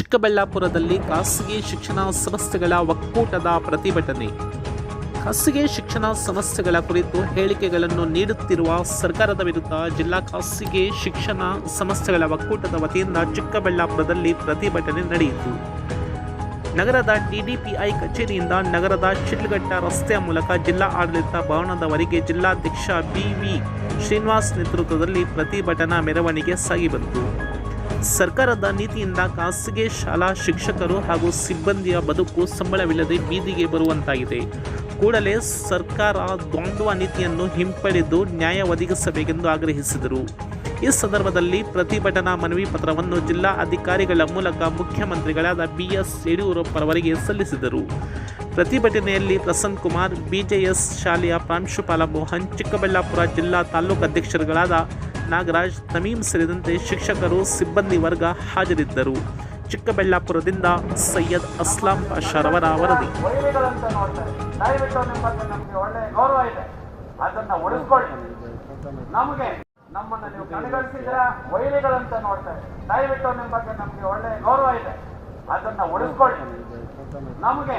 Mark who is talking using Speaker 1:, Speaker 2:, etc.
Speaker 1: ಚಿಕ್ಕಬಳ್ಳಾಪುರದಲ್ಲಿ ಖಾಸಗಿ ಶಿಕ್ಷಣ ಸಂಸ್ಥೆಗಳ ಒಕ್ಕೂಟದ ಪ್ರತಿಭಟನೆ. ಖಾಸಗಿ ಶಿಕ್ಷಣ ಸಂಸ್ಥೆಗಳ ಕುರಿತು ಹೇಳಿಕೆಗಳನ್ನು ನೀಡುತ್ತಿರುವ ಸರ್ಕಾರದ ವಿರುದ್ಧ ಜಿಲ್ಲಾ ಖಾಸಗಿ ಶಿಕ್ಷಣ ಸಂಸ್ಥೆಗಳ ಒಕ್ಕೂಟದ ವತಿಯಿಂದ ಚಿಕ್ಕಬಳ್ಳಾಪುರದಲ್ಲಿ ಪ್ರತಿಭಟನೆ ನಡೆಯಿತು. ನಗರದ ಡಿಡಿಪಿಐ ಕಚೇರಿಯಿಂದ ನಗರದ ಶಿಡ್ಲಘಟ್ಟ ರಸ್ತೆಯ ಮೂಲಕ ಜಿಲ್ಲಾ ಆಡಳಿತ ಭವನದವರೆಗೆ ಜಿಲ್ಲಾಧ್ಯಕ್ಷ ಬಿವಿ ಶ್ರೀನಿವಾಸ್ ನೇತೃತ್ವದಲ್ಲಿ ಪ್ರತಿಭಟನಾ ಮೆರವಣಿಗೆ ಸಾಗಿಬಂತು ಸರ್ಕಾರದ ನೀತಿಯಿಂದ ಖಾಸಗಿ ಶಾಲಾ ಶಿಕ್ಷಕರು ಹಾಗೂ ಸಿಬ್ಬಂದಿಯ ಬದುಕು ಸಂಬಳವಿಲ್ಲದೆ ಬೀದಿಗೆ ಬರುವಂತಾಗಿದೆ. ಕೂಡಲೇ ಸರ್ಕಾರ ದ್ವಂದ್ವ ನೀತಿಯನ್ನು ಹಿಂಪಡೆದು ನ್ಯಾಯ ಒದಗಿಸಬೇಕೆಂದು ಆಗ್ರಹಿಸಿದರು. ಈ ಸಂದರ್ಭದಲ್ಲಿ ಪ್ರತಿಭಟನಾ ಮನವಿ ಪತ್ರವನ್ನು ಜಿಲ್ಲಾ ಅಧಿಕಾರಿಗಳ ಮೂಲಕ ಮುಖ್ಯಮಂತ್ರಿಗಳಾದ ಬಿ ಎಸ್ ಯಡಿಯೂರಪ್ಪರವರಿಗೆ ಸಲ್ಲಿಸಿದರು. ಪ್ರತಿಭಟನೆಯಲ್ಲಿ ಪ್ರಸನ್ನ ಕುಮಾರ್, ಬಿಜೆಎಸ್ ಶಾಲೆಯ ಪ್ರಾಂಶುಪಾಲ ಮೋಹನ್, ಚಿಕ್ಕಬಳ್ಳಾಪುರ ಜಿಲ್ಲಾ ತಾಲೂಕು ಅಧ್ಯಕ್ಷರುಗಳಾದ ನಾಗರಾಜ್ ತಮೀಮ್ ಸೇರಿದಂತೆ ಶಿಕ್ಷಕರು, ಸಿಬ್ಬಂದಿ ವರ್ಗ ಹಾಜರಿದ್ದರು. ಚಿಕ್ಕಬಳ್ಳಾಪುರದಿಂದ ಸೈಯದ್ ಅಸ್ಲಾಂ ಪಾಷಾರವರ ವರದಿ.
Speaker 2: ನಮ್ಮನ್ನ ನೀವು ಕಡೆಗಣಿಸಿದ್ರ ವೈರಿಗಳಂತ ನೋಡ್ತಾರೆ ದಯವಿಟ್ಟು ನಿಮ್ಮ ಬಗ್ಗೆ ನಮಗೆ ಒಳ್ಳೆಯ ಗೌರವ ಇದೆ. ಅದನ್ನ ಉಳಿಸ್ಕೊಳ್ಳಿ. ನಮಗೆ